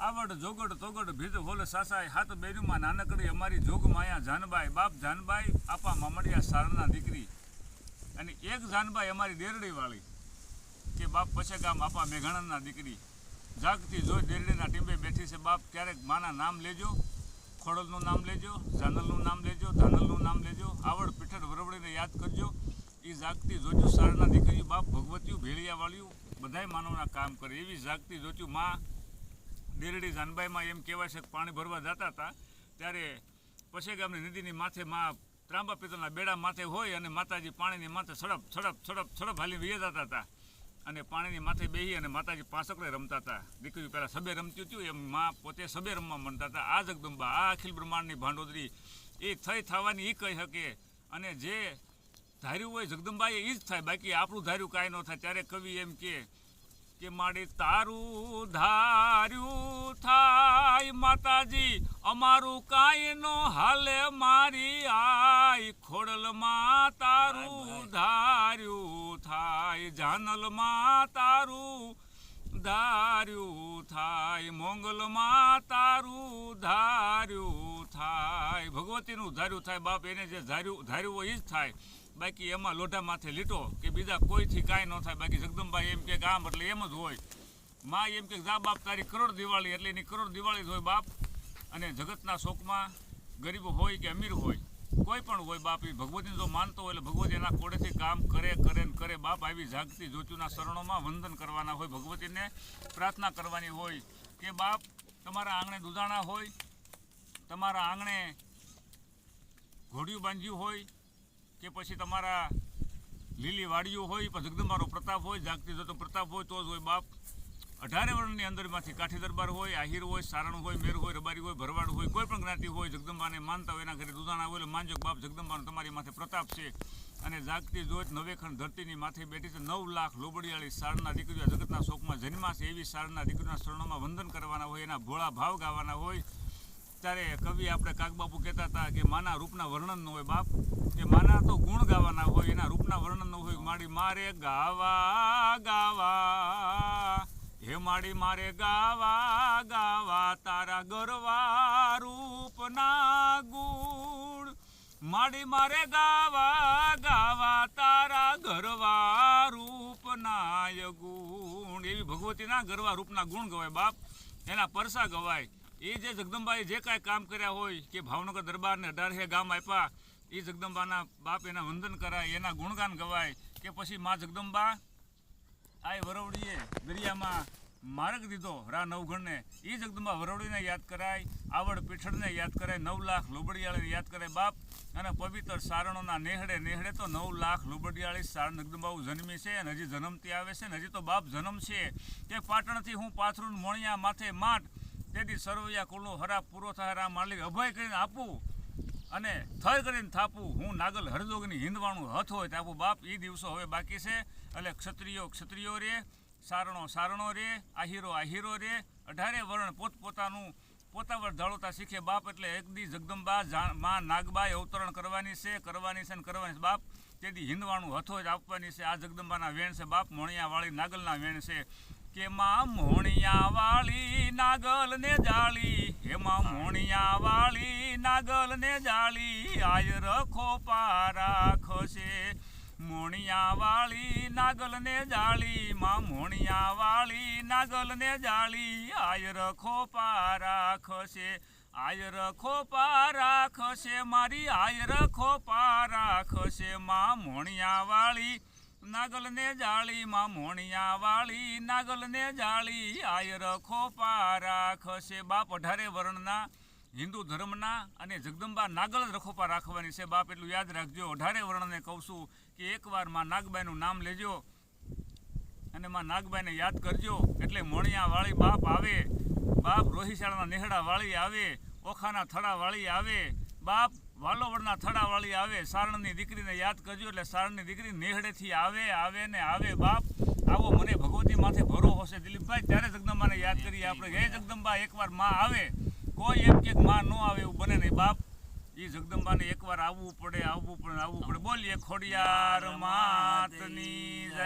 આવડ, Jogad, તોગડ ભીજ hall સાસાય હાથ બેરુમાં નાનકડી અમારી જોગ માયા જાનબાઈ, બાપ જાનબાઈ, આપા મામડિયા સારના દીકરી. અને એક જાનબાઈ અમારી દેરડીવાળી, કે બાપ પછે ગામ આપા મેઘાણના દીકરી. જાગતી જોઈ દેરડીના ટીંબે બેઠી છે બાપ, ક્યારેક માના નામ લેજો, ખોડલનું નામ લેજો જાનલનું નામ લેજો, ધાનલનું નામ લેજો, આવડ, પીઠળ વરવડીને યાદ કરજો. એ જાગતી જોજો સારના દીકરી, બાપ ભગવતીયું, ભેળિયાવાળ્યું, બધાય માનવના કામ કરે. એવી જાગતી જોચું માં દેરડી જાનબાઈમાં એમ કહેવાય છે કે પાણી ભરવા જતા હતા, ત્યારે પછે ગામની નદીની માથે માં ત્રાંબા પિત્તળના બેડા માથે હોય અને માતાજી પાણીની માથે સડપ સડપ સડપ સડપ હાલી વીએ જતા હતા. અને પાણીની માથે બેહી અને માતાજી પાસકડે રમતા હતા. દીકરી પહેલાં સબે રમતી હતી, એમ માં પોતે સબે રમવા માનતા હતા. આ જગદંબા, આ અખિલ બ્રહ્માંડની ભાંડોદરી, એ થઈ થવાની એ કહી શકે. અને જે ધાર્યું હોય જગદંબાએ એ જ થાય. બાકી આપણું ધાર્યું કાંઈ ન થાય. ત્યારે કવિ એમ કે કે માડી તારું ધાર્યું થાય માતાજી અમારું કાંઈ નો હાલે મારી આઈ. ખોડલમાં તારું ધાર્યું થાય જાનલમાં તારું ધાર્યું થાય મોંગલમાં તારું ધાર્યું થાય. ભગવતીનું ધાર્યું થાય બાપ એને જે ધાર્યું ધાર્યું હોય એ જ થાય. બાકી એમાં લોઢા માથે લીટો કે બીજા કોઈથી કાંઈ ન થાય. બાકી જગદંબાઈ એમ કે ગામ એટલે એમ જ હોય. માં એમ કે જા બાપ, તારી કરોડ દિવાળી એટલે એની કરોડ દિવાળી હોય બાપ. અને જગતના શોકમાં ગરીબ હોય કે અમીર હોય, કોઈ પણ હોય બાપ, એ ભગવતીને જો માનતો હોય એટલે ભગવતી એના કોડેથી કામ કરે કરે ને કરે. બાપ આવી જાગતી જોતુના શરણોમાં વંદન કરવાના હોય, ભગવતીને પ્રાર્થના કરવાની હોય કે બાપ, તમારા આંગણે દુધાણા હોય, તમારા આંગણે ઘોડિયું બાંધ્યું હોય કે પછી તમારા લીલી વાડીઓ હોય પણ જગદંબાનો પ્રતાપ હોય, જાગતી જતો પ્રતાપ હોય, તો જ હોય બાપ. અઢારે વર્ણની અંદરમાંથી કાઠી દરબાર હોય, આહિર હોય, સારણ હોય, મેર હોય, રબારી હોય, ભરવાડ હોય, કોઈ પણ જ્ઞાતિ હોય, જગદંબાને માનતા હોય, એના ઘરે દુધાણા હોય, એટલે માનજો બાપ જગદંબાનો તમારી માથે પ્રતાપ છે. અને જાગતી જોત નવેખંડ ધરતીની માથે બેઠી છે, નવ લાખ લોબડિયાળી સારણના દીકરીઓ જગતના શોકમાં જન્મા એવી સારણના દીકરીઓના શરણોમાં વંદન કરવાના હોય, એના ભોળા ભાવ ગાવાના હોય ત્યારે કવિ આપણે કાગબાપુ કહેતા હતા કે માના રૂપના વર્ણન ન હોય બાપ, કે માના તો ગુણ ગાવાના હોય, એના રૂપના વર્ણન ન હોય. માડી મારે ગાવા ગાવા. હે માડી મારે ગાવા ગાવા, તારા ગરવા રૂપના ગુણ. માડી મારે ગાવા ગાવા, તારા ગરવા રૂપના ગુણ. એવી ભગવતીના ગરવા રૂપના ગુણ ગવાય બાપ. એના પરસા ગવાય. એ જે જગદંબાએ જે કાંઈ કામ કર્યા હોય કે ભાવનગર દરબારને અઢારહે ગામ આપ્યા, એ જગદંબાના બાપ એના વંદન કરાય, એના ગુણગાન ગવાય કે પછી મા જગદંબા આય વરવડીએ દરિયામાં માર્ગ દીધો રા નવઘણને. એ જગદંબા વરવડીને યાદ કરાય, આવડ પીઠળને યાદ કરાય, નવ લાખ લોબડિયાળીને યાદ કરાય બાપ અને પવિત્ર સારણોના નેહડે નેહડે તો નવ લાખ લોબડિયાળી સારણ જગદંબાઓ જન્મી છે અને હજી જન્મતી આવે છે ને હજી તો બાપ જન્મ છે તે પાટણથી હું પાથરું મોણિયા માથે માટ તેથી સરવૈયા કુળનો હરા પૂરો થાય રામ માલિક અભય કરીને આપવું અને થર કરીને થાપવું હું નાગલ હરદોગની હિંદવાણું હથ હોય તાપું બાપ એ દિવસો હવે બાકી છે. એટલે ક્ષત્રિયો ક્ષત્રિયો રે, સારણો સારણો રે, આહીરો આહીરો રે. અઢારે વર્ણ પોતપોતાનું પોતાવર ધાળોતા શીખે બાપ એટલે એકદી જગદંબા મા નાગબાઈ અવતરણ કરવાની છે કરવાની છે ને કરવાની છે. બાપ, તેથી હિંદવાણું હથો જ આપવાની છે. આ જગદંબાના વેણ છે. બાપ, મોણિયાવાળી નાગલના વેણ છે. કે માં મોણિયા વાળી નાગલ ને જાળી. હે માં મોણિયા વાળી નાગલ ને જાળી. આય રખો પારા છે મોણિયા વાળી નાગલ ને જાળી. માં મોણિયા વાળી નાગલ ને જાળી. આય રખો પારા છે આય રખો પારા છે મારી આય રખો પારા છે માં વાળી નાગલ ને જાળી માં મોણિયા વાળી નાગલ ને જાળી આયર ખોપા રાખશે બાપ અઢારે વર્ણના, હિન્દુ ધર્મના અને જગદંબા નાગલ જ રખોપા રાખવાની છે બાપ, એટલું યાદ રાખજો. અઢારે વર્ણને કહું છું કે એકવારમાં નાગબાઈનું નામ લેજો અને માં નાગબાઈને યાદ કરજો. એટલે મોણિયા વાળી બાપ આવે, બાપ રોહિશાળાના નેહડા વાળી આવે, ઓખાના થડા વાળી આવે, બાપ વાલોવડના થડાવાળી આવે સારણની દીકરીને યાદ કરજો એટલે સારણની દીકરી નેહડેથી આવે આવે ને આવે બાપ. આવો મને ભગવતી માથે ભરો હશે. દિલીપભાઈ ત્યારે જગદંબાને યાદ કરીએ આપણે. હે જગદંબા એકવારમાં આવે. કોઈ એમ કે માં ન આવે એવું બને નહીં. બાપ એ જગદંબાને એકવાર આવવું પડે આવવું પડે આવવું પડે. બોલીએ ખોડિયાર માતની